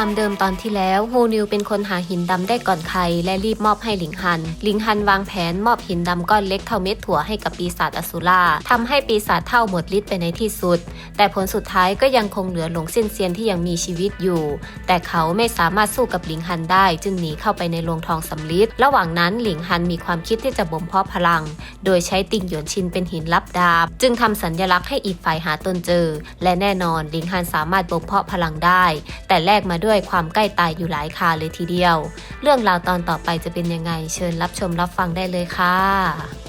ความเดิมตอนที่แล้วฮูนิวเป็นคนหาหินดำได้ก่อนใคร และรีบมอบให้หลิงฮัน หลิงฮันวางแผนมอบหินดำก้อนเล็กเท่าเม็ดถั่วให้กับปีศาจอสูราทำให้ปีศาจเท่าหมดฤทธิ์ไปในที่สุด แต่ผลสุดท้ายก็ยังคงเหลือหลงสิ้นเซียนที่ยังมีชีวิตอยู่ แต่เขาไม่สามารถสู้กับหลิงฮันได้ จึงหนีเข้าไปในโรงทองสำลิดระหว่างนั้นหลิงฮันมีความคิดที่จะบ่มเพาะพลัง โดยใช้ติ่งหยวนชินเป็นหินลับดาบ จึงทำสัญลักษณ์ให้อีกฝ่ายหาตนเจอ และแน่นอนหลิงฮันสามารถบ่มเพาะพลังได้ แต่แลกมาด้วยความใกล้ตายอยู่หลายคาเลยทีเดียว เรื่องราวตอนต่อไปจะเป็นยังไง เชิญรับชมรับฟังได้เลยค่ะ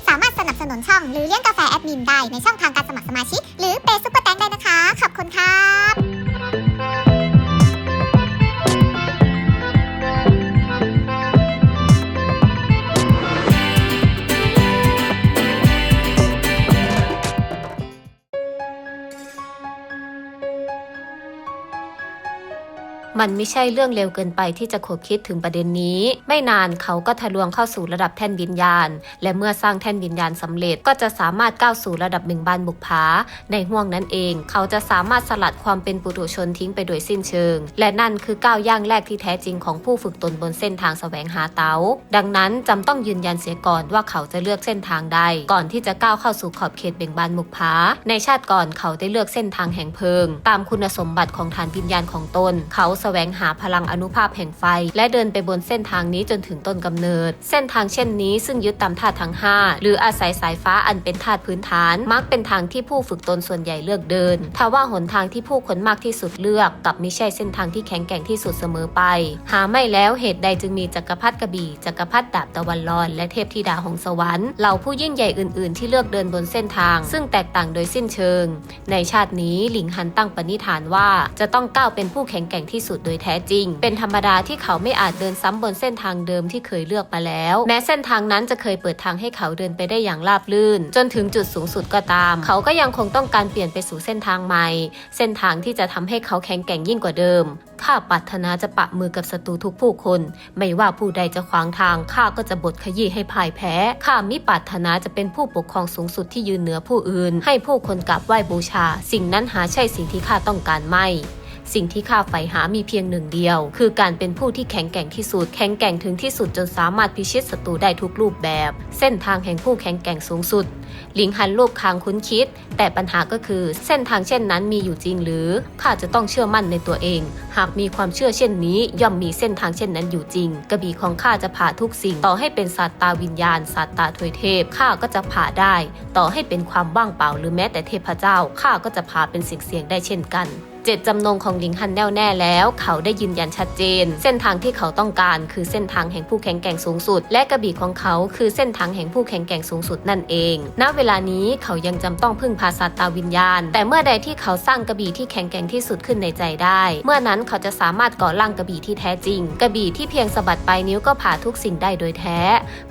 สามารถสนับสนุนช่องหรือเลี้ยงกาแฟแอดมินได้ในช่องทางการสมัครสมาชิก หรือเปซุปเปอร์แตงได้นะคะ ขอบคุณครับ มันไม่ใช่เรื่องเร็วเกินไปที่จะขบคิดถึงประเด็นนี้ ไม่นานเขาก็ทะลวงเข้าสู่ระดับแท่นวิญญาณ และเมื่อสร้างแท่นวิญญาณสำเร็จก็จะสามารถก้าวสู่ระดับหนึ่งบานบุกผา ในห่วงนั้นเอง เขาจะสามารถสลัดความเป็นปุถุชนทิ้งไปโดยสิ้นเชิง และนั่นคือก้าวย่างแรกที่แท้จริงของผู้ฝึกตนบนเส้นทางแสวงหาเตาดังนั้นจำต้องยืนยันเสียก่อนว่าเขาจะเลือกเส้นทางใด ก่อนที่จะก้าวเข้าสู่ขอบเขตเบ่งบานบุกผา ในชาติก่อนเขาได้เลือกเส้นทางแห่งเพลิง ตามคุณสมบัติของฐานวิญญาณของตน เขาสวงหาพลังอนุภาพแห่งไฟ และเดินไปบนเส้นทางนี้จนถึงต้นกำเนิด เส้นทางเช่นนี้ซึ่งยึดตามธาตุทั้ง 5 หรืออาศัยสายฟ้าอันเป็นธาตุพื้นฐาน มักเป็นทางที่ผู้ฝึกตนส่วนใหญ่เลือกเดินทว่าหนทางที่ผู้คนมากที่สุดเลือกกับไม่ใช่เส้นทางที่แข็งแกร่งที่สุดเสมอไป หาไม่แล้วเหตุใดจึงมีจักรพรรดิกระบี่จักรพรรดิดาบตะวันรอน และเทพธิดาของสวรรค์เหล่าผู้ยิ่งใหญ่อื่น ๆ ที่เลือกเดินบนเส้นทาง ซึ่งแตกต่างโดยสิ้นเชิง ในชาตินี้หลิงฮันตั้งปณิธานว่าจะต้องก้าวเป็นผู้แข็งแกร่งที่สุดโดยแท้จริง เป็นธรรมดาที่เขาไม่อาจเดินซ้ำบนเส้นทางเดิมที่เคยเลือกมาแล้ว แม้เส้นทางนั้นจะเคยเปิดทางให้เขาเดินไปได้อย่างราบรื่น จนถึงจุดสูงสุดก็ตาม เขาก็ยังคงต้องการเปลี่ยนไปสู่เส้นทางใหม่ เส้นทางที่จะทำให้เขาแข็งแกร่งยิ่งกว่าเดิมข้าปรารถนาจะปะมือกับศัตรูทุกผู้คน ไม่ว่าผู้ใดจะขวางทางข้าก็จะบดขยี้ให้พ่ายแพ้ข้ามิปรารถนาจะเป็นผู้ปกครองสูงสุดที่ยืนเหนือผู้อื่น ให้ผู้คนกราบไหว้บูชา สิ่งนั้นหาใช่สิ่งที่ข้าต้องการไม่ สิ่งที่ข้าใฝ่หามีเพียงหนึ่งเดียว คือการเป็นผู้ที่แข็งแกร่งที่สุด แข็งแกร่งถึงที่สุดจนสามารถพิชิตศัตรูได้ทุกรูปแบบ เส้นทางแห่งผู้แข็งแกร่งสูงสุด หลิงหันรูปคางคุ้นคิด แต่ปัญหาก็คือเส้นทางเช่นนั้นมีอยู่จริงหรือ ข้าจะต้องเชื่อมั่นในตัวเอง หากมีความเชื่อเช่นนี้ ย่อมมีเส้นทางเช่นนั้นอยู่จริง กระบี่ของข้าจะผ่าทุกสิ่ง ต่อให้เป็นสัตตาวิญญาณสัตตาทวยเทพ ข้าก็จะผ่าได้ ต่อให้เป็นความว่างเปล่าหรือแม้แต่เทพเจ้า ข้าก็จะผ่าเป็นสิ่งเสียงได้เช่นกัน เจตจำนงของหลิงฮันแน่วแน่แล้ว เขาได้ยืนยันชัดเจน เส้นทางที่เขาต้องการคือเส้นทางแห่งผู้แข็งแกร่งสูงสุด และกระบี่ของเขาคือเส้นทางแห่งผู้แข็งแกร่งสูงสุดนั่นเอง ณ เวลานี้เขายังจำต้องพึ่งพาสัตตาวิญญาณ แต่เมื่อใดที่เขาสร้างกระบี่ที่แข็งแกร่งที่สุดขึ้นในใจได้ เมื่อนั้นเขาจะสามารถก่อร่างกระบี่ที่แท้จริง กระบี่ที่เพียงสะบัดปลายนิ้วก็ผ่าทุกสิ่งได้โดยแท้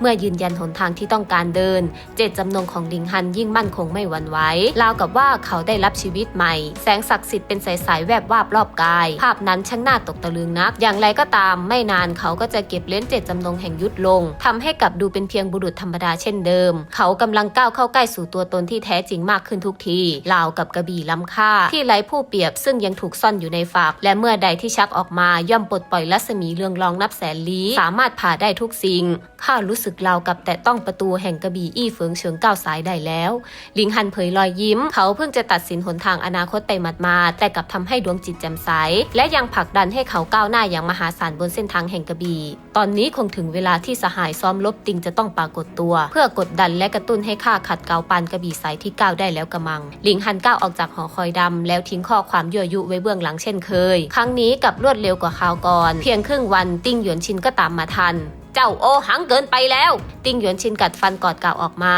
เมื่อยืนยันหนทางที่ต้องการเดิน เจตจำนงของลิงฮันยิ่งมั่นคงไม่หวั่นไหวราวกับว่าเขาได้รับชีวิตใหม่ แสงศักดิ์สิทธิ์เป็นสายๆแวบวาบรอบกาย ภาพนั้นช่างน่าตกตะลึงนัก อย่างไรก็ตามไม่นานเขาก็จะเก็บเล้นเจตจำนงแห่งยุทธลงทำให้กลับดูเป็นเพียงบุรุษธรรมดาเช่นเดิม เขากำลังก้าวเข้าใกล้สู่ตัวตนที่แท้จริงมากขึ้นทุกทีราวกับกระบี่ล้ำค่า ที่ไร้ผู้เปรียบซึ่งยังถูกซ่อนอยู่ในฝาก และเมื่อใดที่ชักออกมาย่อมปลดปล่อยรัศมีเรืองรองนับแสนลี้สามารถผ่าได้ทุกสิ่งข้ารู้สึกราวกับแต่ต้องประตูแห่งกระบี่อี้เฟิงเฉิงก้าวสายได้แล้วหลิงฮันเผยรอยยิ้ม เขาเพิ่งจะตัดสินหนทางอนาคตไปหมาดๆแต่กับทำให้ดวงจิตแจ่มใส และยังผลักดันให้เขาก้าวหน้าอย่างมหาศาลบนเส้นทางแห่งกระบี่ ตอนนี้คงถึงเวลาที่สหายซ้อมลบติงจะต้องปรากฏตัว เพื่อกดดันและกระตุ้นให้ข้าขัดเกลาปานกระบี่สายที่ก้าวได้แล้วกระมัง หลิงฮันก้าวออกจากหอคอยดำแล้วทิ้งข้อความยั่วยุไว้เบื้องหลังเช่นเคย ครั้งนี้กับรวดเร็วกว่าคราวก่อน เพียงครึ่งวันติ้งหยวนชินก็ตามมาทัน เจ้าโอหังเกินไปแล้ว ติ้งหยวนชินกัดฟันกอดกล่าวออกมา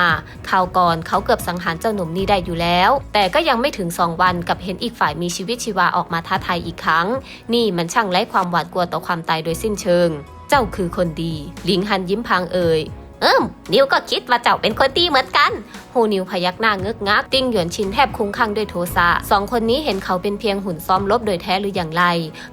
ข่าวก่อนเขาเกือบสังหารเจ้าหนุ่มนี้ได้อยู่แล้ว แต่ก็ยังไม่ถึงสองวันกับเห็นอีกฝ่ายมีชีวิตชีวาออกมาท้าทายอีกครั้ง นี่มันช่างไร้ความหวาดกลัวต่อความตายโดยสิ้นเชิง เจ้าคือคนดี หลิงฮันยิ้มพางเอ่ยเอิมนิวก็คิดว่าเจ้าเป็นคนดีเหมือนกัน ฮูนิวพยักหน้าเงึกงัก ติ้งหยวนชินแทบคุ้มข้างด้วยโทสะสองคนนี้เห็นเขาเป็นเพียงหุ่นซ้อมลบโดยแท้หรืออย่างไร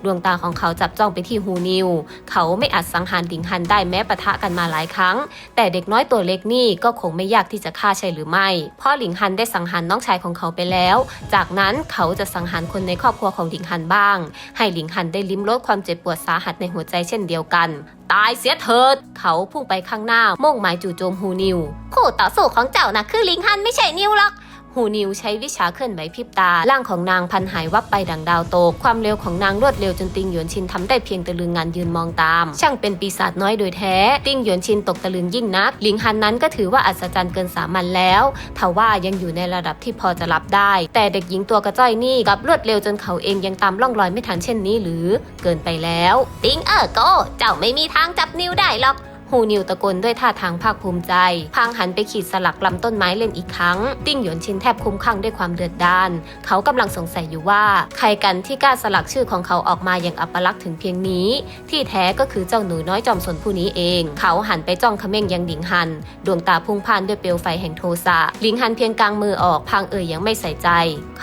ดวงตาของเขาจับจ้องไปที่ฮูนิว เขาไม่อาจสังหารหลิงฮันได้แม้ปะทะกันมาหลายครั้ง แต่เด็กน้อยตัวเล็กนี่ก็คงไม่ยากที่จะฆ่าใช่หรือไม่พราะหลิงฮันได้สังหารน้องชายของเขาไปแล้ว จากนั้นเขาจะสังหารคนในครอบครัวของหลิงฮันบ้าง ให้หลิงฮันได้ลิ้มรสความเจ็บปวดสาหัสในหัวใจเช่นเดียวกันตายเสียเถิด เขาพุ่งไปข้างหน้า มุ่งหมายจู่โจมฮูนิว คู่ต่อสู้ของเจ้านะคือหลิงฮันไม่ใช่นิวหรอกฮูนิวใช้วิชาเคลื่อนไหวพริบตา ร่างของนางพันหายวับไปดังดาวตก ความเร็วของนางรวดเร็วจนติงหยวนชินทำได้เพียงตะลึงงานยืนมองตาม ช่างเป็นปีศาจน้อยโดยแท้ ติงหยวนชินตกตะลึงยิ่งนัก หลิงฮันนั้นก็ถือว่าอัศจรรย์เกินสามัญแล้วทว่ายังอยู่ในระดับที่พอจะรับได้ แต่เด็กหญิงตัวกระจ้อยนี่กลับรวดเร็วจนเขาเองยังตามล่องรอยไม่ทันเช่นนี้หรือ เกินไปแล้ว ติงเออโกเจ้าไม่มีทางจับนิ้วได้หรอก ฮูนิวตะโกนด้วยท่าทางภาคภูมิใจ พางหันไปขีดสลักลำต้นไม้เล่นอีกครั้ง ติ้งหยวนชินแทบคุ้มข้างด้วยความเดือดดาลเขากำลังสงสัยอยู่ว่า ใครกันที่กล้าสลักชื่อของเขาออกมาอย่างอัปลักษณ์ถึงเพียงนี้ ที่แท้ก็คือเจ้าหนูน้อยจอมสนผู้นี้เอง เขาหันไปจ้องเขม่งยังหลิงฮัน ดวงตาพุ่งพ่านด้วยเปลวไฟแห่งโทสะหลิงฮันเพียงกลางมือออกพางเอ่ยยังไม่ใส่ใจ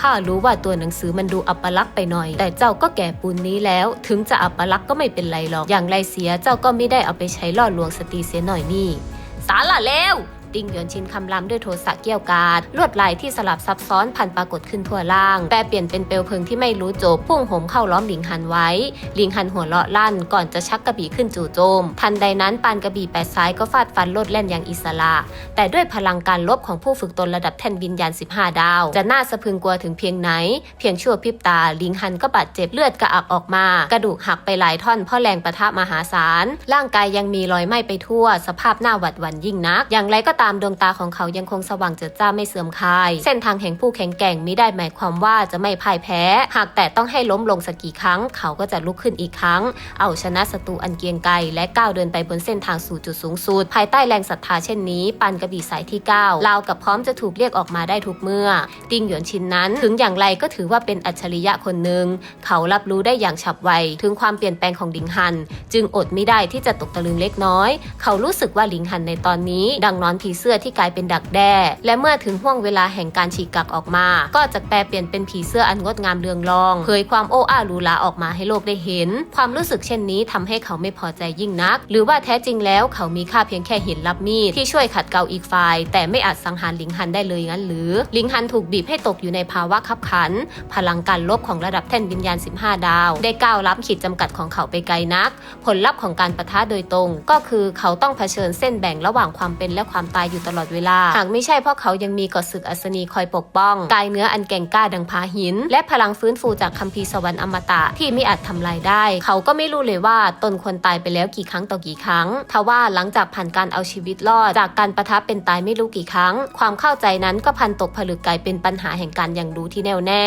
ข้ารู้ว่าตัวหนังสือมันดูอัปลักษณ์ไปหน่อย แต่เจ้าก็แก่ปูนนี้แล้ว ถึงจะอัปลักษณ์ก็ไม่เป็นไรหรอกอย่างไรเสียเจ้าก็ไม่ได้เอาไปใช้ล่อลวงสตรีเสียหน่อยนี่ สารละเลว ติงหยวนชินคำรามด้วยโทสะเกี้ยวกาดลวดลายที่สลับซับซ้อนพันปรากฏขึ้นทั่วล่างแปรเปลี่ยนเป็นเปลวเพลิงที่ไม่รู้จบพุ่งโหมเข้าล้อมหลิงฮันไว้ หลิงฮันหัวเราะลั่นก่อนจะชักกระบี่ขึ้นจู่โจม ทันใดนั้นปานกระบี่แปดซ้ายก็ฟาดฟันโลดแล่นอย่างอิสระ แต่ด้วยพลังการลบของผู้ฝึกตนระดับแท่นวิญญาณ 15 ดาว จะน่าสะพึงกลัวถึงเพียงไหน เพียงชั่วพริบตาหลิงฮันก็บาดเจ็บเลือดกระอักออกมา กระดูกหักไปหลายท่อนเพราะแรงประทะมหาศาล ร่างกายยังมีรอยไหม้ไปทั่ว สภาพหน้าหวัดหวั่นยิ่งนัก อย่างไรก็ตามดวงตาของเขายังคงสว่างเจิดจ้าไม่เสื่อมคลาย เส้นทางแห่งผู้แข็งแกร่งมิได้หมายความว่าจะไม่พ่ายแพ้ หากแต่ต้องให้ล้มลงสักกี่ครั้ง เขาก็จะลุกขึ้นอีกครั้ง เอาชนะศัตรูอันเกียงไกรและก้าวเดินไปบนเส้นทางสู่จุดสูงสุดภายใต้แรงศรัทธาเช่นนี้ ปันกระบี่สายที่9ลาวกับพร้อมจะถูกเรียกออกมาได้ทุกเมื่อ ติงหยวนชินนั้น ถึงอย่างไรก็ถือว่าเป็นอัจฉริยะคนหนึ่งเขารับรู้ได้อย่างฉับไวถึงความเปลี่ยนแปลงของหลิงฮัน จึงอดไม่ได้ที่จะตกตะลึงเล็กน้อย เขารู้สึกว่าหลิงฮันในตอนนี้ ดังนอนผีีเสื้อที่กลายเป็นดักแด้ และเมื่อถึงห่วงเวลาแห่งการฉีกกักออกมา ก็จะแปลเปลี่ยนเป็นผีเสื้ออันงดงามเรืองรอง เผยความโอ้อาหรูหราออกมาให้โลกได้เห็น ความรู้สึกเช่นนี้ทำให้เขาไม่พอใจยิ่งนัก หรือว่าแท้จริงแล้วเขามีค่าเพียงแค่หินรับมีดที่ช่วยขัดเกลาอีกฝ่าย แต่ไม่อาจสังหารลิงฮันได้เลยงั้นหรือ ลิงฮันถูกบีบให้ตกอยู่ในภาวะขับขัน พลังการลบของระดับแท่นวิญญาณ 15 ดาว ได้ก้าวล้ำขีดจำกัดของเขาไปไกลนัก ผลลัพธ์ของการประทะโดยตรง ก็คือเขาต้องเผชิญเส้นแบ่งระหว่างความเป็นและความตายอยู่ตลอดเวลา หากไม่ใช่เพราะเขายังมีกฎศึกอัศนีคอยปกป้อง กายเนื้ออันแก่งกล้าดังพาหิน และพลังฟื้นฟูจากคัมภีร์สวรรค์อมตะที่ไม่อาจทำลายได้ เขาก็ไม่รู้เลยว่าตนควรตายไปแล้วกี่ครั้งต่อกี่ครั้งทว่าหลังจากผ่านการเอาชีวิตรอด จากการประทับเป็นตายไม่รู้กี่ครั้ง ความเข้าใจนั้นก็พันตกผลึกกลายเป็นปัญหาแห่งการยังรู้ที่แน่วแน่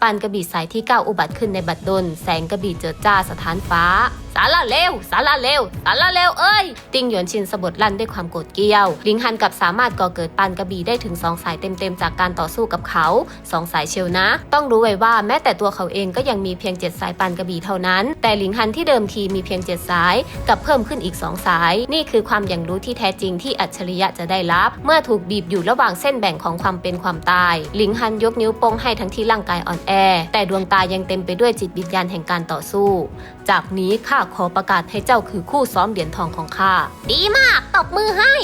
ปานกระบี่สายที่ 9 อุบัติขึ้นในบัดดล แสงกระบี่เจิดจ้าสถานฟ้า สาระเลวสาระเลวสาระเลวเอ้ย ติงหยวนชินสะบดลั่นด้วยความโกรธเกรี้ยว ลิงฮันกับสามารถก่อเกิดปานกระบี่ได้ถึงสองสายเต็มๆจากการต่อสู้กับเขาสองสายเชียวนะ ต้องรู้ไว้ว่าแม้แต่ตัวเขาเองก็ยังมีเพียงเจ็ดสายปานกระบี่เท่านั้น แต่ลิงฮันที่เดิมทีมีเพียงเจ็ดสายกับเพิ่มขึ้นอีกสองสาย นี่คือความอย่างรู้ที่แท้จริงที่อัจฉริยะจะได้รับ เมื่อถูกบีบอยู่ระหว่างเส้นแบ่งของความเป็นความตาย ลิงฮันยกนิ้วโป้งให้ทั้งที่ร่างกายอ่อนแอ แต่ดวงตายังเต็มไปด้วยจิตวิญญาณแห่งการต่อสู้จากนี้ข้าขอประกาศให้เจ้าคือคู่ซ้อมเหรียญทองของข้า ดีมาก ตบมือให้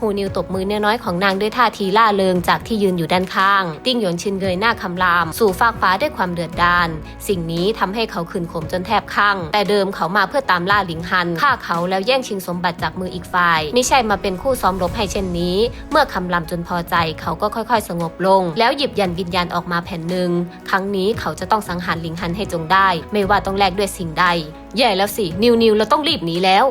ฮูนิวตบมือเนื้อน้อยของนางด้วยท่าทีล่าเริงจากที่ยืนอยู่ด้านข้าง ติ้งหยวนชินเงยหน้าคำราม สู่ฟากฟ้าด้วยความเดือดดาล สิ่งนี้ทำให้เขาขืนขมจนแทบคลั่ง แต่เดิมเขามาเพื่อตามล่าหลิงฮันฆ่าเขาแล้วแย่งชิงสมบัติจากมืออีกฝ่าย ไม่ใช่มาเป็นคู่ซ้อมรบให้เช่นนี้ เมื่อคำรามจนพอใจ เขาก็ค่อยๆ สงบลง แล้วหยิบยันวิญญาณออกมาแผ่นหนึ่งครั้งนี้เขาจะต้องสังหารหลิงฮันให้จงได้ ไม่ว่าต้องแลกด้วยสิ่งใดแย่แล้วสิ นิวนิวเราต้องรีบหนีแล้ว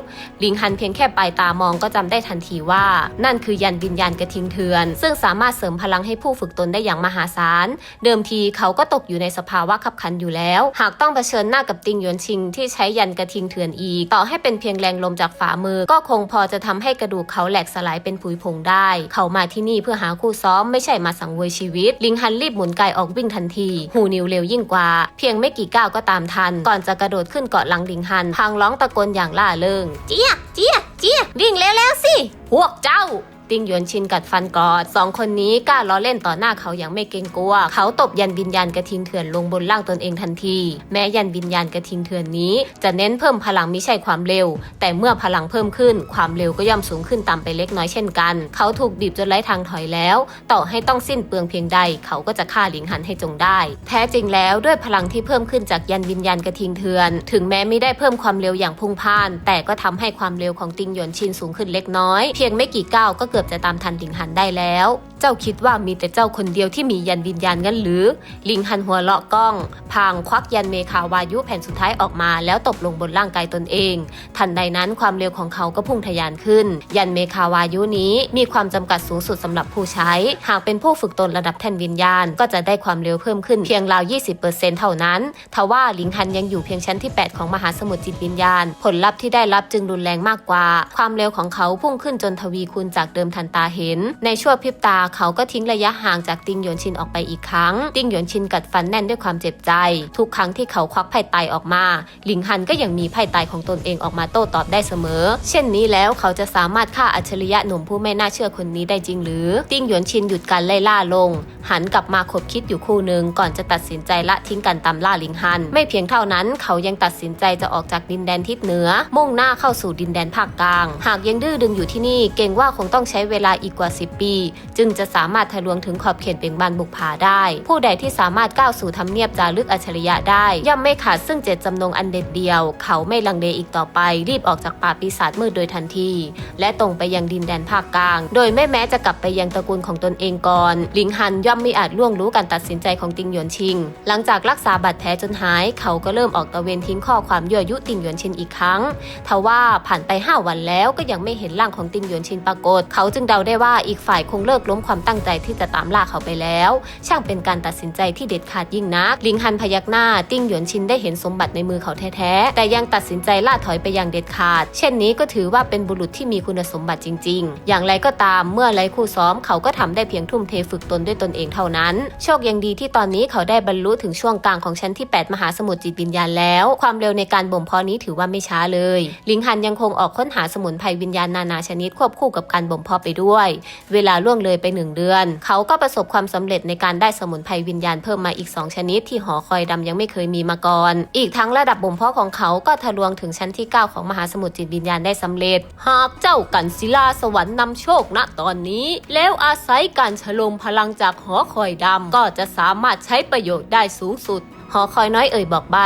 ลิงฮันเพียงแค่ปลายตามองก็จำได้ทันทีว่า นั่นคือยันวิญญาณกระทิงเถือน ซึ่งสามารถเสริมพลังให้ผู้ฝึกตนได้อย่างมหาศาล เดิมทีเขาก็ตกอยู่ในสภาวะขับขันอยู่แล้ว หากต้องเผชิญหน้ากับติงหยวนชิงที่ใช้ยันกระทิงเถื่อนอีก ต่อให้เป็นเพียงแรงลมจากฝ่ามือ ก็คงพอจะทำให้กระดูกเขาแหลกสลายเป็นผุยผงได้ เขามาที่นี่เพื่อหาคู่ซ้อมไม่ใช่มาสังเวยชีวิต ลิงฮันรีบหมุนกายออกวิ่งทันที หูนิวเร็วยิ่งกว่า เพียงไม่กี่ก้าวก็ตามทัน ก่อนจะกระโดดขึ้นเกาะหลังลิงหันพังร้องตะโกนอย่างล่าเริงเจี๊ยเจี๊ยเจี๊ยวิ่งเร็วๆสิ พวกเจ้า ติ้งหยวนชินกัดฟันกอดสองคนนี้กล้าล้อเล่นต่อหน้าเขาอย่างไม่เกรงกลัว เขาตบยันวิญญาณกระทิงเถื่อนลงบนร่างตนเองทันที แม้ยันวิญญาณกระทิงเถื่อนนี้ จะเน้นเพิ่มพลังมิใช่ความเร็ว แต่เมื่อพลังเพิ่มขึ้น ความเร็วก็ย่อมสูงขึ้นตามไปเล็กน้อยเช่นกัน เขาถูกบีบจนไร้ทางถอยแล้ว ต่อให้ต้องสิ้นเปลืองเพียงใด เขาก็จะฆ่าหลิงหันให้จงได้ แท้จริงแล้วด้วยพลังที่เพิ่มขึ้นจากยันวิญญาณกระทิงเถื่อน ถึงแม้ไม่ได้เพิ่มความเร็วอย่างพุ่งพ่าน แต่ก็ทำให้ความเร็วของติงหยวนชินสูงขึ้นเล็กน้อย เพียงไม่กี่ก้าวก็เกือบจะตามทันติ่งหันได้แล้วเจ้าคิดว่ามีแต่เจ้าคนเดียวที่มียันวิญญาณงั้นหรือ ลิงหันหัวเลาะกล้อง พางควักยันเมคาวายุแผ่นสุดท้ายออกมา แล้วตบลงบนร่างกายตนเอง ทันใดนั้นความเร็วของเขาก็พุ่งทะยานขึ้น ยันเมคาวายุนี้มีความจำกัดสูงสุดสำหรับผู้ใช้ หากเป็นผู้ฝึกตนระดับแท่นวิญญาณ ก็จะได้ความเร็วเพิ่มขึ้นเพียงราว 20%เท่านั้น ทว่าลิงฮันยังอยู่เพียงชั้นที่ 8 ของมหาสมุทรจิตวิญญาณ ผลลัพธ์ที่ได้รับจึงรุนแรงมากกว่า ความเร็วของเขาพุ่งขึ้นจนทวีคูณจากเดิมทันตาเห็น ในชั่วพริบตาเขาก็ทิ้งระยะห่างจากติงหยวนชินออกไปอีกครั้ง ติงหยวนชินกัดฟันแน่นด้วยความเจ็บใจ ทุกครั้งที่เขาควักไพ่ไตออกมา หลิงฮันก็ยังมีไพ่ไตของตนเองออกมาโต้ตอบได้เสมอ เช่นนี้แล้วเขาจะสามารถฆ่าอัจฉริยะหนุ่มผู้ไม่น่าเชื่อคนนี้ได้จริงหรือ ติงหยวนชินหยุดการไล่ล่าลง หันกลับมาคบคิดอยู่คู่หนึ่งก่อนจะตัดสินใจละทิ้งกันตามล่าหลิงฮัน ไม่เพียงเท่านั้นเขายังตัดสินใจจะออกจากดินแดนทิศเหนือ มุ่งหน้าเข้าสู่ดินแดนภาคกลาง หากยังดื้อดึงอยู่ที่นี่เกรงว่าคงต้องใช้เวลาอีกกว่า 10 ปี จึงจะสามารถทะลวงถึงขอบเขตเบ่งบานบุกผาได้ ผู้ใดที่สามารถก้าวสู่ทำเนียบจารึกอัจฉริยะได้ ย่อมไม่ขาดซึ่งเจตจำนงอันเด็ดเดียว เขาไม่ลังเลอีกต่อไป รีบออกจากป่าปีศาจมืดโดยทันที และตรงไปยังดินแดนภาคกลาง โดยไม่แม้จะกลับไปยังตระกูลของตนเองก่อนลิงฮันย่อมไม่อาจล่วงรู้การตัดสินใจของติงหยวนชิง หลังจากรักษาบาดแผลจนหาย เขาก็เริ่มออกตะเวนทิ้งข้อความยั่วยุติงหยวนชินอีกครั้งทว่าผ่านไป 5 วันแล้วก็ยังไม่เห็นร่างของติงหยวนชินปรากฏ เขาจึงเดาได้ว่าอีกฝ่ายคงเลิกล้มความตั้งใจที่จะตามล่าเขาไปแล้ว ช่างเป็นการตัดสินใจที่เด็ดขาดยิ่งนัก ลิงฮันพยักหน้า ติ้งหยวนชินได้เห็นสมบัติในมือเขาแท้ๆ แต่ยังตัดสินใจล่าถอยไปอย่างเด็ดขาด เช่นนี้ก็ถือว่าเป็นบุรุษที่มีคุณสมบัติจริง ๆ อย่างไรก็ตามเมื่อไรคู่ซ้อมเขาก็ทำได้เพียงทุ่มเทฝึกตนด้วยตนเองเท่านั้น โชคยังดีที่ตอนนี้เขาได้บรรลุถึงช่วงกลางของชั้นที่ 8 มหาสมุทรจิตวิญญาณแล้ว ความเร็วในการบ่มเพาะนี้ถือว่าไม่ช้าเลย ลิงฮันยังคงออกค้นหาสมุนไพรวิญญาณนานาชนิดควบคู่กับการบ่มเพาะไปด้วย เวลาล่วงเลยไปหนึ่งเดือน เขาก็ประสบความสำเร็จในการได้สมุนไพรวิญญาณเพิ่มมาอีก 2 ชนิดที่หอคอยดำยังไม่เคยมีมาก่อน อีกทั้งระดับบ่มเพาะของเขาก็ทะลวงถึงชั้นที่ 9 ของมหาสมุทรจิตวิญญาณได้สำเร็จ หากเจ้ากันศิลาสวรรค์นำโชคณตอนนี้ แล้วอาศัยการฉลมพลังจากหอคอยดำก็จะสามารถใช้ประโยชน์ได้สูงสุด หอคอยน้อยเอ่ยบอกใบ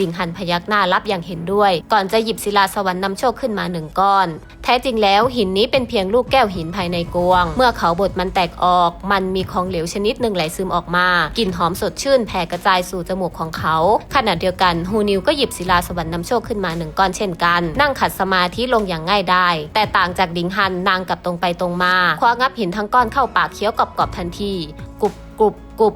ลิงหันพยักหน้ารับอย่างเห็นด้วย ก่อนจะหยิบศิลาสวรรค์นำโชคขึ้นมาหนึ่งก้อน แท้จริงแล้วหินนี้เป็นเพียงลูกแก้วหินภายในกวง เมื่อเขาบดมันแตกออก มันมีของเหลวชนิดหนึ่งไหลซึมออกมากลิ่นหอมสดชื่นแผ่กระจายสู่จมูกของเขา ขณะเดียวกันฮูนิวก็หยิบศิลาสวรรค์นำโชคขึ้นมาหนึ่งก้อนเช่นกัน นั่งขัดสมาธิลงอย่างง่ายได้ แต่ต่างจากลิงหันนางกลับตรงไปตรงมา คว้างับหินทั้งก้อนเข้าปากเคี้ยวกรอบๆทันทีกรุบกรุบกรุบ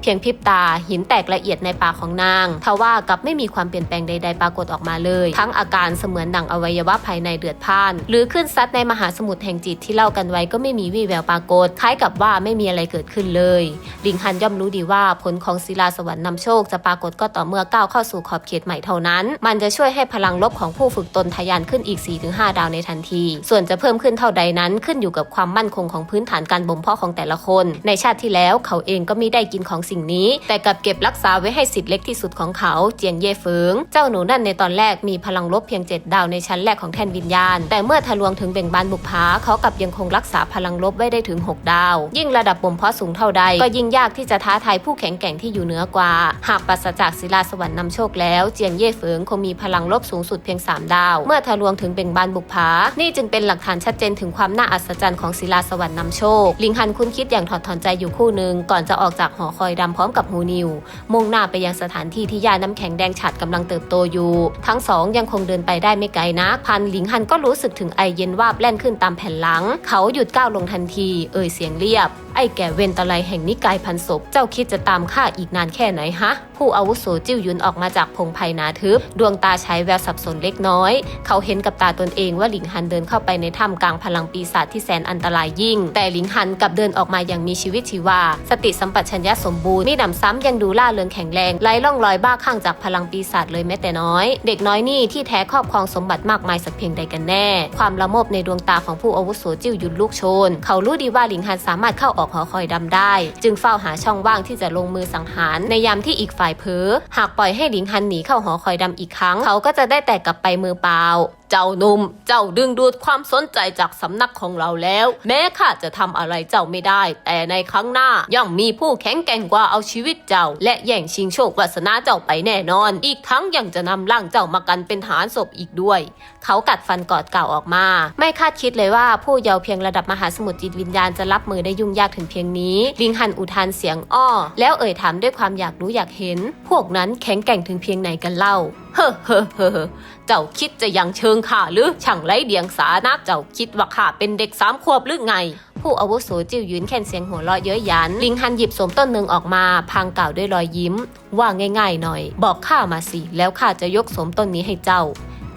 เพียงพริบตาหินแตกละเอียดในปากของนางทว่ากับไม่มีความเปลี่ยนแปลงใด ๆ ปรากฏออกมาเลย ทั้งอาการเสมือนดังอวัยวะภายในเดือดพ่าน หรือขึ้นซัดในมหาสมุทรแห่งจิตที่เล่ากันไว้ก็ไม่มีวี่แววปรากฏคล้ายกับว่าไม่มีอะไรเกิดขึ้นเลยลิงฮันย่อมรู้ดีว่าผลของศิลาสวรรค์นำโชคจะปรากฏก็ต่อเมื่อก้าวเข้าสู่ขอบเขตใหม่เท่านั้น มันจะช่วยให้พลังลบของผู้ฝึกตนทะยานขึ้นอีก 4-5 ดาวในทันที ส่วนจะเพิ่มขึ้นเท่าใดนั้นขึ้นอยู่กับความมั่นคงของพื้นฐานการบ่มเพาะของแต่ละคน ในชาติที่แล้วเขาเองก็ไม่ได้กินของสิ่งนี้ แต่กลับเก็บรักษาไว้ให้สิทธิ์เล็กที่สุดของเขาเจียงเย่เฟิง เจ้าหนูนั่นในตอนแรกมีพลังลบเพียง 7 ดาวในชั้นแรกของแท่นวิญญาณ แต่เมื่อทะลวงถึงเบ่งบานบุกผาเขากลับยังคงรักษาพลังลบไว้ได้ถึง 6 ดาว ยิ่งระดับบ่มเพาะสูงเท่าใด ก็ยิ่งยากที่จะท้าทายผู้แข็งแกร่งที่อยู่เหนือกว่า หากปราศจากศิลาสวรรค์นำโชคแล้วเจียงเย่เฟิงคงมีพลังลบสูงสุดเพียง 3 ดาว เมื่อทะลวงถึงเบ่งบานบุกผา นี่จึงเป็นหลักฐานชัดเจนถึงความน่าอัศจรรย์ของศิลาสวรรค์นำโชค ลิงฮันคุ้นคิดอย่างถอดถอนใจอยู่คู่หนึ่งก่อนจะออกจากหอคอยดำพร้อมกับฮูนิว มุ่งหน้าไปยังสถานที่ที่ยาน้ำแข็งแดงฉัดกำลังเติบโตอยู่ ทั้งสองยังคงเดินไปได้ไม่ไกลนักพันหลิงฮันก็รู้สึกถึงไอเย็นวาบแล่นขึ้นตามแผ่นหลัง เขาหยุดก้าวลงทันที เอ่ยเสียงเรียบ ไอแก่เวนตะไลแห่งนิกายพันศพเจ้าคิดจะตามข้าอีกนานแค่ไหนฮะ ผู้อาวุโสจิ้วยุนออกมาจากพงไพนาทึบ ดวงตาใช้แววสับสนเล็กน้อย เขาเห็นกับตาตนเองว่าหลิงฮันเดินเข้าไปในถ้ำกลางพลังปีศาจที่แสนอันตรายยิ่ง แต่หลิงฮันกลับเดินออกมาอย่างมีชีวิตชีวา สติสัมปชัญญะสมบูรณ์ มีหนำซ้ำยังดูล่าเริงแข็งแรงไร้ร่องรอยบ้าคลั่งจากพลังปีศาจเลยแม้แต่น้อย เด็กน้อยนี่ที่แท้ครอบครองสมบัติมากมายสักเพียงใดกันแน่ ความละโมบในดวงตาของผู้อาวุโสจิ้วหยุนลูกโชน เขารู้ดีว่าหลิงฮันสามารถเข้าออกหอคอยดำได้ จึงเฝ้าหาช่องว่างที่จะลงมือสังหารในยามที่อีกฝ่ายเผลอหากปล่อยให้หลิงฮันหนีเข้าหอคอยดำอีกครั้ง เขาก็จะได้แต่กลับไปมือเปล่า เจ้าหนุ่ม เจ้าดึงดูดความสนใจจากสำนักของเราแล้ว แม้ข้าจะทำอะไรเจ้าไม่ได้ แต่ในครั้งหน้าย่อมมีผู้แข็งแกร่งกว่าเอาชีวิตเจ้า และแย่งชิงโชควาสนาเจ้าไปแน่นอน อีกทั้งยังจะนำร่างเจ้ามากันเป็นฐานศพอีกด้วย เขากัดฟันกอดเก่าออกมา ไม่คาดคิดเลยว่าผู้เยาว์เพียงระดับมหาสมุทรจิตวิญญาณจะรับมือได้ยุ่งยากถึงเพียงนี้ลิงฮันอุทานเสียงอ้อ แล้วเอ่ยถามด้วยความอยากรู้อยากเห็น พวกนั้นแข็งแกร่งถึงเพียงไหนกันเล่า เฮ้อเฮ้อเฮ้อ เจ้าคิดจะยังเชิงข้าหรือช่างไร้เดียงสานักเจ้าคิดว่าข้าเป็นเด็กสามขวบหรือไงผู้อาวุโสจิ้วยืนแค่นเสียงหัวเราะเย้ยหยัน ลิงฮันหยิบสมต้นหนึ่งออกมาพางกล่าวด้วยรอยยิ้ม ว่าง่ายๆหน่อย บอกข้ามาสิ แล้วข้าจะยกสมต้นนี้ให้เจ้า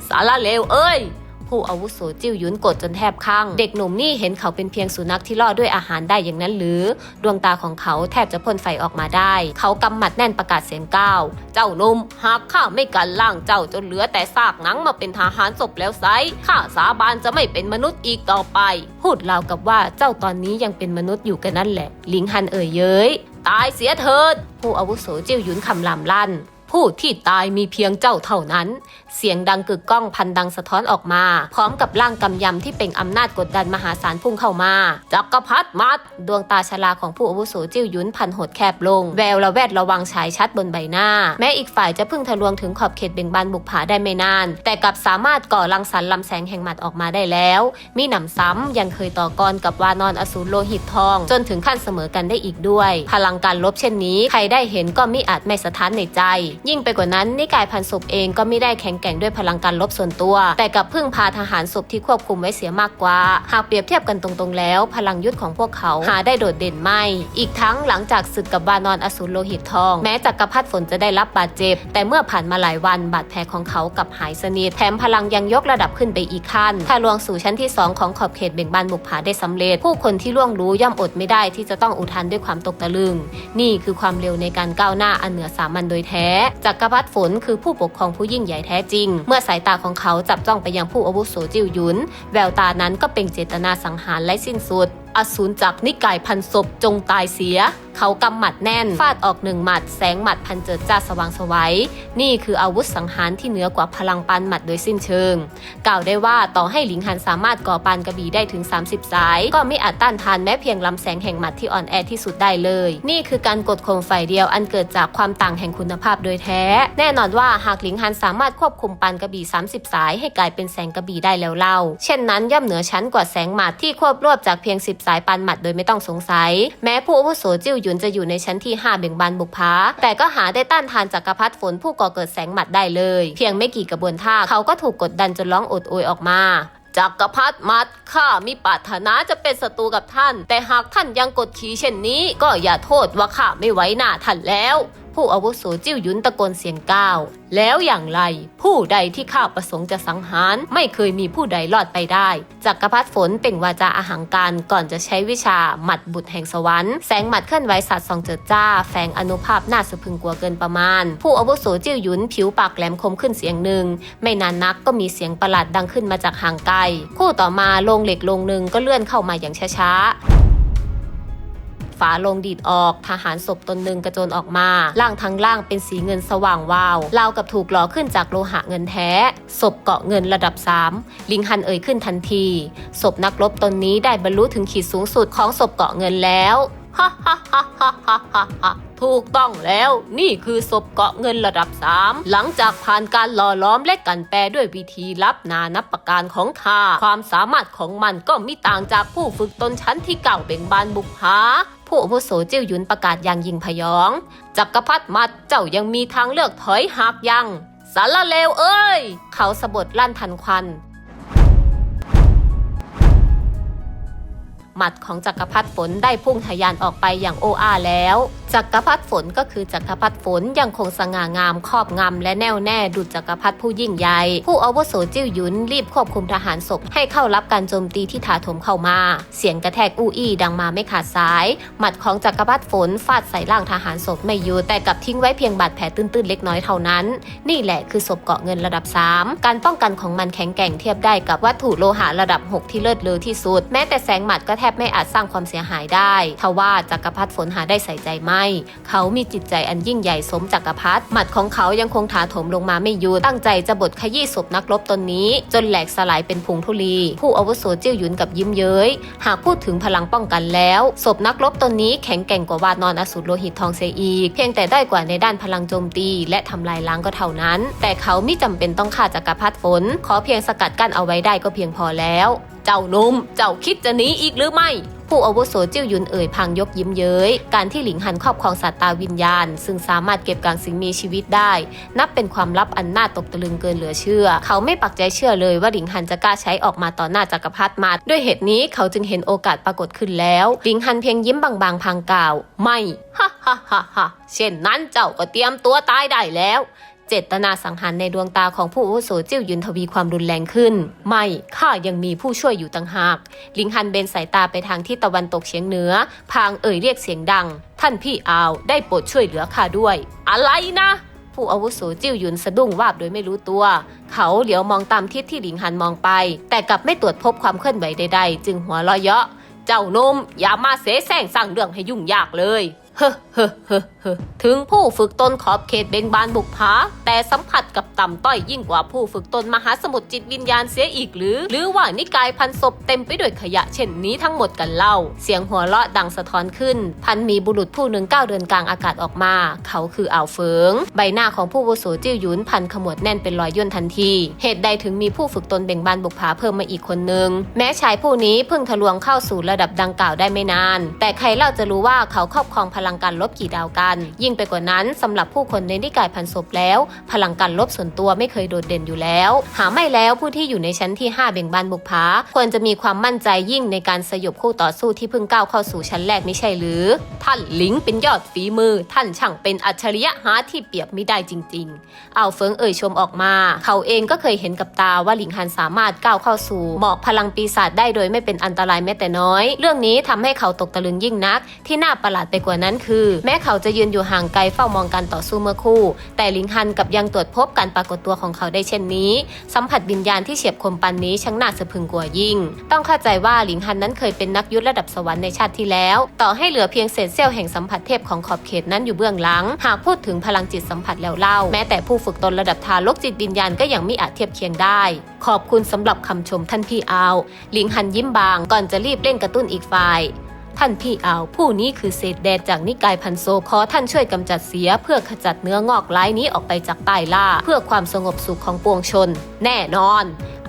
สาระเลวเอ้ย ผู้อาวุโสจิ้วยุนกดจนแทบข้าง เด็กหนุ่มนี่เห็นเขาเป็นเพียงสุนัขที่ล่อด้วยอาหารได้อย่างนั้นหรือ ดวงตาของเขาแทบจะพ่นไฟออกมาได้ เขากำหมัดแน่นประกาศเสียงก้าว เจ้าหนุ่มหากข้าไม่กันล่างเจ้าจนเหลือแต่ซากหนังมาเป็นทหารศพแล้วไซข้าสาบานจะไม่เป็นมนุษย์อีกต่อไป พูดราวกับว่าเจ้าตอนนี้ยังเป็นมนุษย์อยู่กันนั่นแหละ ลิงฮันเอ่ยเย้ยตายเสียเถิด ผู้อาวุโสจิ้วยุนคำรามลั่นผู้ที่ตายมีเพียงเจ้าเท่านั้นเสียงดังกึกก้องพันดังสะท้อนออกมา พร้อมกับร่างกำยำที่เป็นอำนาจกดดันมหาศาลพุ่งเข้ามาจักรพรรดิมัด ดวงตาชราของผู้อาวุโสจิ้วยุนพันหดแคบลง แววระแวดระวังฉายชัดบนใบหน้า แม้อีกฝ่ายจะพิ่งทะลวงถึงขอบเขตเบ่งบานบุกผาได้ไม่นาน แต่กลับสามารถก่อรังสรรค์ลำแสงแห่งหมัดออกมาได้แล้ว มีหนำซ้ำยังเคยต่อกรกับวานอนอสูรโลหิตทอง จนถึงขั้นเสมอกันได้อีกด้วย พลังการลบเช่นนี้ ใครได้เห็นก็มิอาจไม่สะท้านในใจ ยิ่งไปกว่านั้นนิกายพันศพเองก็ไม่ได้แข็งแกร่งด้วยพลังการลบส่วนตัว แต่กับพึ่งพาทหารศพที่ควบคุมไว้เสียมากกว่า หากเปรียบเทียบกันตรงๆแล้ว พลังยุทธของพวกเขาหาได้โดดเด่นไม่ อีกทั้งหลังจากศึกกับวานอนอสูรโลหิตทอง แม้จักรพรรดิฝนจะได้รับบาดเจ็บ แต่เมื่อผ่านมาหลายวันบาดแผลของเขากับหายสนิทแถมพลังยังยกระดับขึ้นไปอีกขั้นถ้าลวงสู่ชั้นที่สองของขอบเขตเบ่งบานบุกผาได้สำเร็จ ผู้คนที่ล่วงรู้ย่อมอดไม่ได้ที่จะต้องอุทานด้วยความตกตะลึง นี่คือความเร็วในการก้าวหน้าอันเหนือสามัญโดยแท้จักรพรรดิฝนคือผู้ปกครองผู้ยิ่งใหญ่แท้จริง เมื่อสายตาของเขาจับจ้องไปยังผู้อาวุโสจิวหยุน แววตานั้นก็เป็นเจตนาสังหารไร้สิ้นสุดอสูรจากนิกายพันศพจงตายเสีย เขากำหมัดแน่น ฟาดออกหนึ่งหมัด แสงหมัดพันเจิดจ้าสว่างสวัย นี่คืออาวุธสังหารที่เหนือกว่าพลังปานหมัดโดยสิ้นเชิง กล่าวได้ว่าต่อให้หลิงฮันสามารถก่อปานกระบี่ได้ถึง 30 สาย ก็ไม่อาจต้านทานแม้เพียงลำแสงแห่งหมัดที่อ่อนแอที่สุดได้เลย นี่คือการกดข่มฝ่ายเดียวอันเกิดจากความต่างแห่งคุณภาพโดยแท้ แน่นอนว่าหากหลิงฮันสามารถควบคุมปานกระบี่ 30 สาย ให้กลายเป็นแสงกระบี่ได้แล้วเล่า เช่นนั้นย่อมเหนือชั้นกว่าแสงหมัดที่ควบรวบจากเพียง 10สายปานหมัดโดยไม่ต้องสงสัย แม้ผู้อาวุโสจิ้วหยุนจะอยู่ในชั้นที่ 5 เบ่งบานบุกผาแต่ก็หาได้ต้านทานจักรพรรดิฝนผู้ก่อเกิดแสงหมัดได้เลย เพียงไม่กี่กระบวนท่าเขาก็ถูกกดดันจนร้องโอดโอยออกมาจักรพรรดิมัดข้ามีปรารถนาจะเป็นศัตรูกับท่าน แต่หากท่านยังกดขี่เช่นนี้ ก็อย่าโทษว่าข้าไม่ไว้หน้าท่านแล้วผู้อาวุโสจิ้วหยุนตะโกนเสียงก้าวแล้วอย่างไร ผู้ใดที่ข้าประสงค์จะสังหาร ไม่เคยมีผู้ใดรอดไปได้จักกรพรรดิฝนเปล่งวาจาอาหังการก่อนจะใช้วิชาหมัดบุตรแห่งสวรรค์แสงหมัดเคลื่อนไหวสัตว์สองเจิดจ้า แฝงอนุภาพน่าสะพึงกลัวเกินประมาณ ผู้อาวุโสจิ้วหยุนผิวปากแหลมคมขึ้นเสียงหนึ่ง ไม่นานนักก็มีเสียงประหลาดดังขึ้นมาจากห่างไกล คู่ต่อมาลงเหล็กลงหนึ่งก็เลื่อนเข้ามาอย่างช้าๆ ฝาลงดีดออก ทหารศพตนหนึ่งกระโจนออกมา ล่างทั้งล่างเป็นสีเงินสว่างวาวราวกับถูกหล่อขึ้นจากโลหะเงินแท้ ศพเกาะเงินระดับ 3 ลิงฮันเอ่ยขึ้นทันที ศพนักรบตนนี้ได้บรรลุถึงขีดสูงสุดของศพเกาะเงินแล้วฮ่าฮ่าฮ่าฮ่าฮ่าฮ่าถูกต้องแล้ว นี่คือศพเกาะเงินระดับ 3 หลังจากผ่านการหล่อล้อมและกันแปรด้วยวิธีลับนานับประการของข้าความสามารถของมันก็มิต่างจากผู้ฝึกตนชั้นที่เก่าเบ่งบานบุกหา ผู้อาวุโสจิ้วหยุนประกาศอย่างยิงพยอง จักรพรรดิมัดเจ้ายังมีทางเลือกถอยหากยังสารเลวเอ้ย เขาสะบดลั่นทันควัน หมัดของจักรพรรดิฝนได้พุ่งทะยานออกไปอย่างโออาแล้ว จักรพรรดิฝนก็คือจักรพรรดิฝนยังคงสง่างามครอบงำและแน่วแน่ดุจจักรพรรดิผู้ยิ่งใหญ่ผู้อาวุโสจิ้วหยุนรีบควบคุมทหารศพให้เข้ารับการโจมตีที่ถาโถมเข้ามา เสียงกระแทกอู้อี้ดังมาไม่ขาดสาย หมัดของจักรพรรดิฝนฟาดใส่ร่างทหารศพไม่อยู่แต่กลับทิ้งไว้เพียงบาดแผลตื้นๆเล็กน้อยเท่านั้น นี่แหละคือศพเกาะเงินระดับ 3 การป้องกันของมันแข็งแกร่งเทียบได้กับวัตถุโลหะระดับ 6 ที่เลิศเลอที่สุด แม้แต่แสงหมัดก็แทบไม่อาจสร้างความเสียหายได้ ทว่าจักรพรรดิฝนหาได้ใส่ใจไม่ เขามีจิตใจอันยิ่งใหญ่สมจักรพรรดิหมัดของเขายังคงถาโถมลงมาไม่หยุดตั้งใจจะบดขยี้ศพนักรบตนนี้ จนแหลกสลายเป็นผงธุลี ผู้อาวุโสจิ้วหยุนกับยิ้มเย้ย หากพูดถึงพลังป้องกันแล้วศพนักรบตนนี้แข็งแกร่งกว่าวานอนอสูรโลหิตทองเสียอีก เพียงแต่ได้กว่าในด้านพลังโจมตี และทำลายล้างก็เท่านั้น แต่เขาไม่จำเป็นต้องฆ่าจักรพรรดิฝน ขอเพียงสกัดกั้นเอาไว้ได้ก็เพียงพอแล้ว เจ้าหนุ่ม เจ้าคิดจะหนีอีกหรือไม่ ผู้อาวุโสจิ้วยุนเอ่ยพางยกยิ้มเย้ย การที่หลิงหันครอบครองสัตว์ตาวิญญาณ ซึ่งสามารถเก็บกางสิ่งมีชีวิตได้ นับเป็นความลับอันน่าตกตะลึงเกินเหลือเชื่อ เขาไม่ปักใจเชื่อเลยว่าหลิงหันจะกล้าใช้ออกมาต่อหน้าจักรพรรดิมาด้วยเหตุนี้เขาจึงเห็นโอกาสปรากฏขึ้นแล้ว หลิงหันเพียงยิ้มบางๆพางกล่าว ไม่ฮ่าฮ่าฮ่าฮ่าเช่นนั้นเจ้าก็เตรียมตัวตายได้แล้ว เจตนาสังหารในดวงตาของผู้อาวุโสจิ้วยุนทวีความรุนแรงขึ้น ไม่ข้ายังมีผู้ช่วยอยู่ต่างหาก ลิงฮันเบนสายตาไปทางที่ตะวันตกเฉียงเหนือ พางเอ่ยเรียกเสียงดัง ท่านพี่อาวได้โปรดช่วยเหลือข้าด้วย อะไรนะผู้อาวุโสจิ้วหยุนสะดุ้งวาบโดยไม่รู้ตัว เขาเหลียวมองตามทิศที่หลิงฮันมองไป แต่กลับไม่ตรวจพบความเคลื่อนไหวใดๆ จึงหัวเราะเยาะ เจ้านมอย่ามาเสแสร้งสร้างเรื่องให้ยุ่งยากเลย เฮ้อเฮ้อเฮ้อเฮ้ถึงผู้ฝึกตนขอบเขตเบ่งบานบุกผาแต่สัมผัสกับ ต่ำต้อยยิ่งกว่าผู้ฝึกตนมหาสมุทรจิตวิญญาณเสียอีกหรือ หรือว่านิกายพันศพเต็มไปด้วยขยะเช่นนี้ทั้งหมดกันเล่า เสียงหัวเราะดังสะท้อนขึ้น พันมีบุรุษผู้หนึ่งก้าวเดินกลางอากาศออกมา เขาคืออ่าวเฟิง ใบหน้าของผู้วุโสจิ้วหยุนพันขมวดแน่นเป็นรอยย่นทันที เหตุใดถึงมีผู้ฝึกตนเบ่งบานบุกผาเพิ่มมาอีกคนนึง แม้ชายผู้นี้เพิ่งทะลวงเข้าสู่ระดับดังกล่าวได้ไม่นาน แต่ใครเล่าจะรู้ว่าเขาครอบครองพลังการลบกี่ดาวกัน ยิ่งไปกว่านั้นสำหรับผู้คนในนิกายพันศพแล้ว พลังการลบส่วนตัวไม่เคยโดดเด่นอยู่แล้ว หาไม่แล้วผู้ที่อยู่ในชั้นที่ 5 เบ่งบานบุกผาควรจะมีความมั่นใจยิ่งในการสยบคู่ต่อสู้ที่เพิ่งก้าวเข้าสู่ชั้นแรกไม่ใช่หรือ ท่านหลิงเป็นยอดฝีมือ ท่านช่างเป็นอัจฉริยะหาที่เปรียบไม่ได้จริง ๆ เอาเฟิงเอ่ยชมออกมา เขาเองก็เคยเห็นกับตาว่าหลิงฮันสามารถก้าวเข้าสู่หมอกพลังปีศาจได้โดยไม่เป็นอันตรายแม้แต่น้อย เรื่องนี้ทำให้เขาตกตะลึงยิ่งนัก ที่น่าประหลาดไปกว่านั้นคือ แม้เขาจะยืนอยู่ห่างไกลเฝ้ามองการต่อสู้เมื่อคู่ แต่หลิงฮันกับยังตรวจพบการปรากฏตัวของเขาได้เช่นนี้ สัมผัสวิญญาณที่เฉียบคมปันนี้ช่างน่าสะพึงกลัวยิ่ง ต้องเข้าใจว่าหลิงฮันนั้นเคยเป็นนักยุทธระดับสวรรค์ในชาติที่แล้ว ต่อให้เหลือเพียงเศษเสี้ยวแห่งสัมผัสเทพของขอบเขตนั้นอยู่เบื้องหลัง หากพูดถึงพลังจิตสัมผัสแล้วเล่า แม้แต่ผู้ฝึกตนระดับทารกจิตวิญญาณก็ยังไม่อาจเทียบเคียงได้ ขอบคุณสำหรับคำชมท่านพี่อาวหลิงฮันยิ้มบาง ก่อนจะรีบเร่งกระตุ้นอีกฝ่าย ท่านพี่อาวผู้นี้คือเศษแดดจากนิกายพันโซขอท่านช่วยกำจัดเสีย เพื่อขจัดเนื้องอกร้ายนี้ออกไปจากใต้ล่า เพื่อความสงบสุขของปวงชน แน่นอน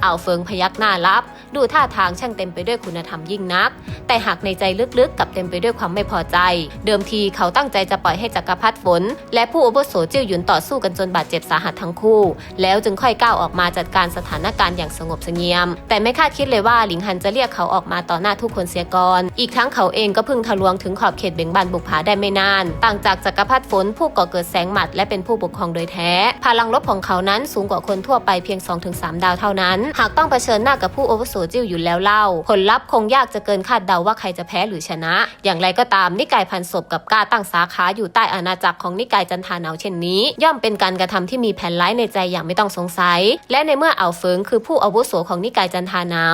อ่าวเฟิงพยักหน้ารับ ดูท่าทางช่างเต็มไปด้วยคุณธรรมยิ่งนัก แต่หากในใจลึกๆกับเต็มไปด้วยความไม่พอใจ เดิมทีเขาตั้งใจจะปล่อยให้จักรพรรดิฝน และผู้อาวุโสจิ้วหยุนต่อสู้กันจนบาดเจ็บสาหัสทั้งคู่ แล้วจึงค่อยก้าวออกมาจัดการสถานการณ์อย่างสงบเสงี่ยม แต่ไม่คาดคิดเลยว่าหลิงฮันจะเรียกเขาออกมาต่อหน้าทุกคนเสียก่อน อีกทั้งเขาเองก็เพิ่งทะลวงถึงขอบเขตเบ่งบานบุกผาได้ไม่นาน ต่างจากจักรพรรดิฝนผู้ก่อเกิดแสงหมัดและเป็นผู้ปกครองโดยแท้ พลังลบของเขานั้นสูงกว่าคนทั่วไปเพียง 2-3 ดาวเท่านั้นหากต้องเผชิญหน้ากับผู้โอาวุโสจิ้วอยู่แล้วเล่า ผลลัพธ์คงยากจะเกินคาดเดาว่าใครจะแพ้หรือชนะ อย่างไรก็ตามนิกายพันศพกับกาตั้งสาขาอยู่ใต้อาณาจักรของนิกายจันทาเนาเช่นนี้ ย่อมเป็นการกระทำที่มีแผนร้ายในใจอย่างไม่ต้องสงสัย และในเมื่อเอาเฟิงคือผู้อาวุโสของนิกายจันทาเนา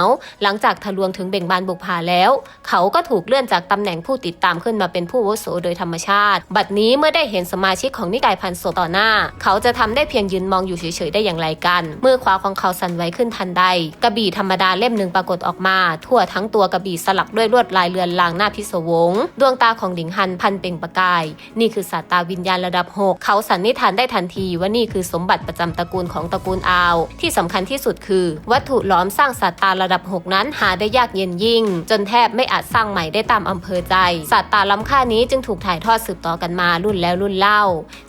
หลังจากทะลวงถึงเบ่งบานบุกผาแล้ว เขาก็ถูกเลื่อนจากตำแหน่งผู้ติดตามขึ้นมาเป็นผู้อาวุโสโดยธรรมชาติ บัดนี้เมื่อได้เห็นสมาชิกของนิกายพันศพต่อหน้า เขาจะทำได้เพียงยืนมองอยู่เฉยๆได้อย่างไรกัน มือขวาของเขาสั่นไหวขึ้นทันใด กระบี่ธรรมดาเล่มหนึ่งปรากฏออกมา ทั่วทั้งตัวกระบี่สลักด้วยลวดลายเรือนลางหน้าพิศวง ดวงตาของหลิงฮันพันเปล่งประกาย นี่คือศาตาวิญญาณระดับ6เขาสันนิษฐานได้ทันทีว่านี่คือสมบัติประจำตระกูลของตระกูลอาว ที่สำคัญที่สุดคือ วัตถุหลอมสร้างศาตาระดับ6นั้นหาได้ยากเย็นยิ่ง จนแทบไม่อาจสร้างใหม่ได้ตามอำเภอใจศาตาล้ำค่านี้จึงถูกถ่ายทอดสืบต่อกันมารุ่นแล้วรุ่นเล่า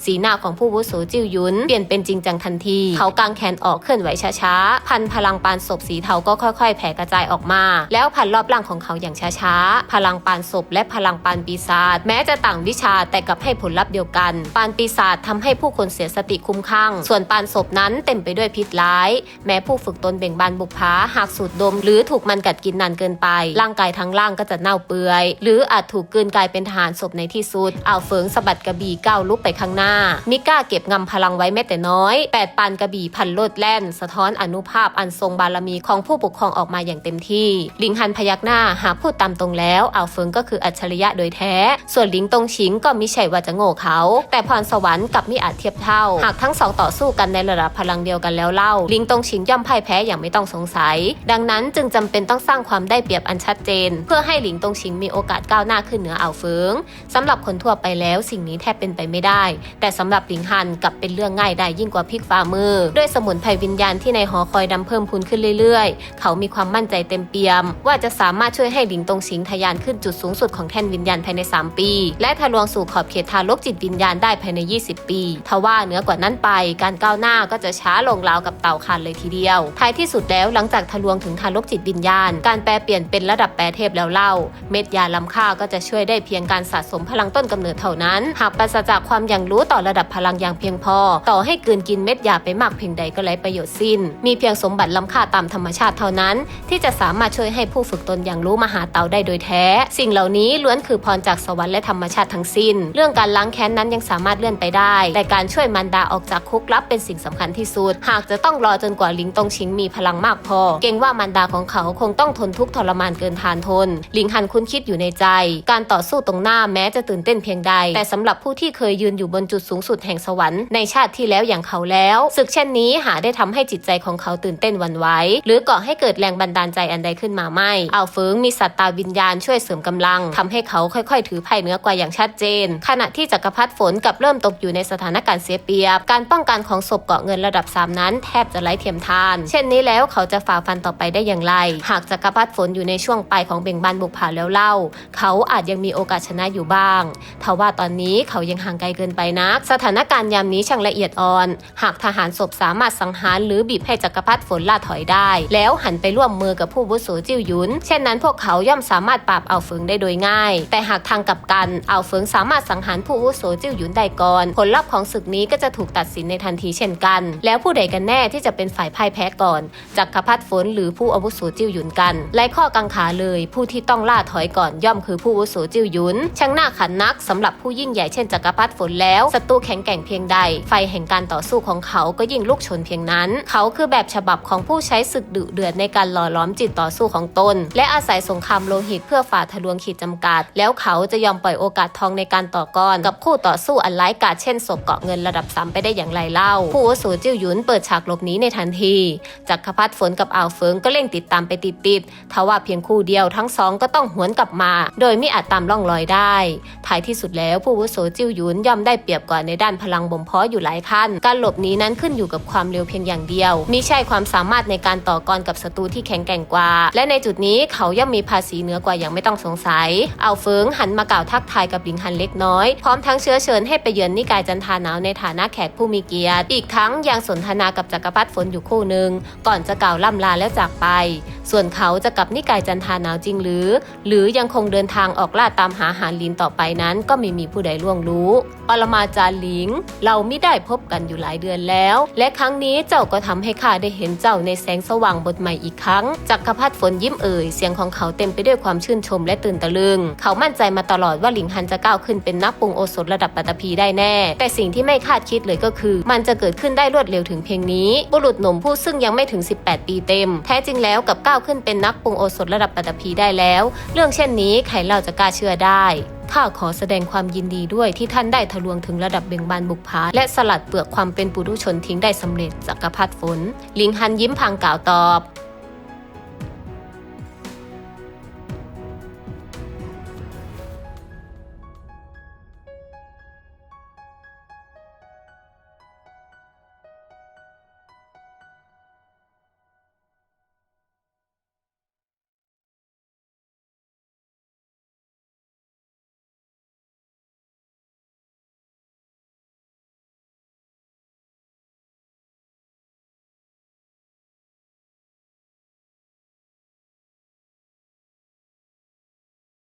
สีหน้าของผู้วุโสจิ้วยุนเปลี่ยนเป็นจริงจังทันที เขากางแขนออกเคลื่อนไหวช้าๆพันพลังังปานศพสีเทาก็ค่อย ๆ แผ่กระจายออกมา แล้วพันรอบร่างของเขาอย่างช้าๆ พลังปานศพและพลังปานปีศาจแม้จะต่างวิชาแต่กลับให้ผลลัพธ์เดียวกัน ปานปีศาจทำให้ผู้คนเสียสติคุ้มข้างส่วนปานศพนั้นเต็มไปด้วยพิษร้าย แม้ผู้ฝึกตนเบ่งบานบุกผาหากสูดดม หรือถูกมันกัดกินนานเกินไป ร่างกายทั้งล่างก็จะเน่าเปื่อย หรืออาจถูกกลืนกลายเป็นทหารศพในที่สุดอ่าวเฟิงสะบัดกระบี่ก้าวลุกไปข้างหน้ามิก้าเก็บงำพลังไว้แม้แต่น้อยแปดปานกระบี่พันโลดแล่น สะท้อนอนุภาพอันทรงบารมีของผู้ปกครองออกมาอย่างเต็มที่ ลิงฮันพยักหน้าหากพูดตามตรงแล้วอ่าวเฟิงก็คืออัจฉริยะโดยแท้ ส่วนลิงตงชิงก็มิใช่ว่าจะโง่เขา แต่พรสวรรค์กับมิอาจเทียบเท่า หากทั้งสองต่อสู้กันในระดับพลังเดียวกันแล้วเล่า ลิงตงชิงย่อมพ่ายแพ้อย่างไม่ต้องสงสัย ดังนั้นจึงจำเป็นต้องสร้างความได้เปรียบอันชัดเจน เพื่อให้หลิงตงชิงมีโอกาสก้าวหน้าขึ้นเหนืออ่าวเฟิงสำหรับคนทั่วไปแล้วสิ่งนี้แทบเป็นไปไม่ได้ แต่สำหรับหลิงฮันกลับเป็นเรื่องง่ายได้ยิ่งกว่าพลิกฝ่ามือ ด้วยสมุนไพรวิญญาณที่ในหอคอยดำเพิ่มพูนขึ้นเรื่อยๆ เขามีความมั่นใจเต็มเปี่ยม ว่าจะสามารถช่วยให้หลิงตงชิงทะยานขึ้นจุดสูงสุดของแท่นวิญญาณภายใน 3 ปี และทะลวงสู่ขอบเขตทารกจิตวิญญาณได้ภายใน 20 ปีทว่าเหนือกว่านั้นไป การก้าวหน้าก็จะช้าลงราวกับเต่าคานเลยทีเดียว ท้ายที่สุดแล้วหลังจากทะลวงถึงทารกจิตวิญญาณ การแปลเปลี่ยนเป็นระดับแปรเทพแล้วเล่า เม็ดยาล้ำค่าก็จะช่วยได้เพียงการสะสมพลังต้นกำเนิดเท่านั้น หากปราศจากความอย่างรู้ต่อระดับพลังอย่างเพียงพอ ต่อให้กืนกินเม็ดยาไปมากเพียงใดก็ไร้ประโยชน์สิ้น มีเพียงสมบัติล้ำค่าตามธรรมชาติเท่านั้น ที่จะสามารถช่วยให้ผู้ฝึกตนอย่างรู้มหาเตาได้โดยแท้ สิ่งเหล่านี้ล้วนคือพรจากสวรรค์และธรรมชาติทั้งสิ้น เรื่องการล้างแค้นนั้นยังสามารถเลื่อนไปได้ แต่การช่วยมันดาออกจากคุกลับเป็นสิ่งสำคัญที่สุด หากจะต้องรอจนกว่าลิงตงชิงมีพลังมากพอ เกรงว่ามันดาของเขาคงต้องทนทุกข์ทรมานเกินทานทน ลิงฮันคุ้นคิดอยู่ในใจ การต่อสู้ตรงหน้าแม้จะตื่นเต้นเพียงใด แต่สำหรับผู้ที่เคยยืนอยู่บนจุดสูงสุดแห่งสวรรค์ในชาติที่แล้วอย่างเขาแล้วศึกเช่นนี้หาได้ทำให้จิตใจของเขาตื่นเต้นวันไหวหรือก่อให้เกิดแรงบันดาลใจอันใดขึ้นมาไม่เอาเฟิงมีสัตตาวิญญาณช่วยเสริมกำลังทำให้เขาค่อยๆ ถือไพ่เนื้อกว่าอย่างชัดเจน ขณะที่จักรพรรดิฝนกับเริ่มตกอยู่ในสถานการณ์เสียเปรียบ การป้องกันของศพเกาะเงินระดับ 3 นั้น แทบจะไร้เทียมทาน เช่นนี้แล้วเขาจะฝ่าฟันต่อไปได้อย่างไร หากจักรพรรดิฝนอยู่ในช่วงปลายของเบ่งบานบุกผาแล้วเล่า เขาอาจยังมีโอกาสชนะอยู่บ้าง ทว่าตอนนี้เขายังห่างไกลเกินไปนัก สถานการณ์ยามนี้ช่างละเอียดอ่อน หากทหารศพสามารถสังหารหรือบีบให้จักรพรรดิฝนล่าถอยได้ แล้วหันไปร่วมมือกับผู้วุโสจิ้วยุน เช่นนั้นพวกเขาย่อมสามารถปราบเอาเฟิงได้โดยง่าย แต่หากทางกลับกันเอาเฟิงสามารถสังหารผู้วุโสจิ้วยุนได้ก่อน ผลลัพธ์ของศึกนี้ก็จะถูกตัดสินในทันทีเช่นกัน แล้วผู้ใดกันแน่ที่จะเป็นฝ่ายพ่ายแพ้ก่อนจักรพรรดิฝนหรือผู้อาวุโสจิ้วยุนกันไร้ข้อกังขาเลยผู้ที่ต้องล่าถอยก่อนย่อมคือผู้อาวุโสจิ้วยุนช่างหน้าขันนักสำหรับผู้ยิ่งใหญ่เช่นจักรพรรดิฝนแล้วศัตรูแข็งแกร่งเพียงใด ไฟแห่งการต่อสู้ของเขาก็ยิ่งลุกชนเพียงนั้น เขาคือแบบฉบับของผู้ใช้ศึกดุเดือดในการหล่อล้อมจิตต่อสู้ของตน และอาศัยสงครามโลหิตเพื่อฝ่าทะลวงขีดจำกัด แล้วเขาจะยอมปล่อยโอกาสทองในการต่อกรกับคู่ต่อสู้อันร้ายกาจเช่นศพเกาะเงินระดับ3ไปได้อย่างไรเล่า ผู้อาวุโสจิ้วหยุนเปิดฉากหลบหนีในทันทีจักรพรรดิฝนกับอ่าวเฟิงก็เร่งติดตามไปติดๆทว่าเพียงคู่เดียวทั้งสองก็ต้องหวนกลับมา โดยไม่อาจตามล่องรอยได้ท้ายที่สุดแล้วผู้อาวุโสจิ้วหยุนย่อมได้เปรียบกว่าในด้านพลังบ่มเพาะอยู่หลายขั้น การหลบหนีนั้นขึ้นอยู่กับความเร็วเพียงอย่างเดียวมิใช่ความสามารถในการต่อกรกับศัตรูที่แข็งแกร่งกว่า และในจุดนี้เขาย่อมมีภาษีเหนือกว่าอย่างไม่ต้องสงสัย เอาเฟิงหันมากล่าวทักทายกับหลิงฮันเล็กน้อย พร้อมทั้งเชื้อเชิญให้ไปเยือนนิกายจันทาหนาวในฐานะแขกผู้มีเกียรติ อีกทั้งยังสนทนากับจักรพรรดิฝนอยู่คู่หนึ่งก่อนจะกล่าวล่ำลาแล้วจากไป ส่วนเขาจะกลับนิกายจันทาหนาวจริงหรือ หรือยังคงเดินทางออกล่าตามหาหานลินต่อไปนั้น ก็ไม่มีผู้ใดล่วงรู้ ปรมาจารย์หลิง เราไม่ได้พบกันอยู่หลายเดือนแล้ว และครั้งนี้เจ้าก็ทำให้ข้าได้เห็นเจ้าในแสงสว่างบทใหม่อีกครั้งจักรพรรดิฝนยิ้มเอ่ยเสียงของเขาเต็มไปด้วยความชื่นชมและตื่นตะลึง เขามั่นใจมาตลอดว่าหลิงฮันจะก้าวขึ้นเป็นนักปรุงโอสถระดับปัตตภีได้แน่ แต่สิ่งที่ไม่คาดคิดเลยก็คือ มันจะเกิดขึ้นได้รวดเร็วถึงเพียงนี้ บุรุษหนุ่มผู้ซึ่งยังไม่ถึง 18 ปีเต็ม แท้จริงแล้วกับก้าวขึ้นเป็นนักปรุงโอสถระดับปัตตภีได้แล้ว เรื่องเช่นนี้ใครเล่าจะกล้าเชื่อได้ข้าขอแสดงความยินดีด้วยที่ท่านได้ทะลวงถึงระดับเบ่งบานบุกผาและสลัดเปลือกความเป็นปุถุชนทิ้งได้สำเร็จจักรพรรดิฝนลิงฮันยิ้มพลางกล่าวตอบ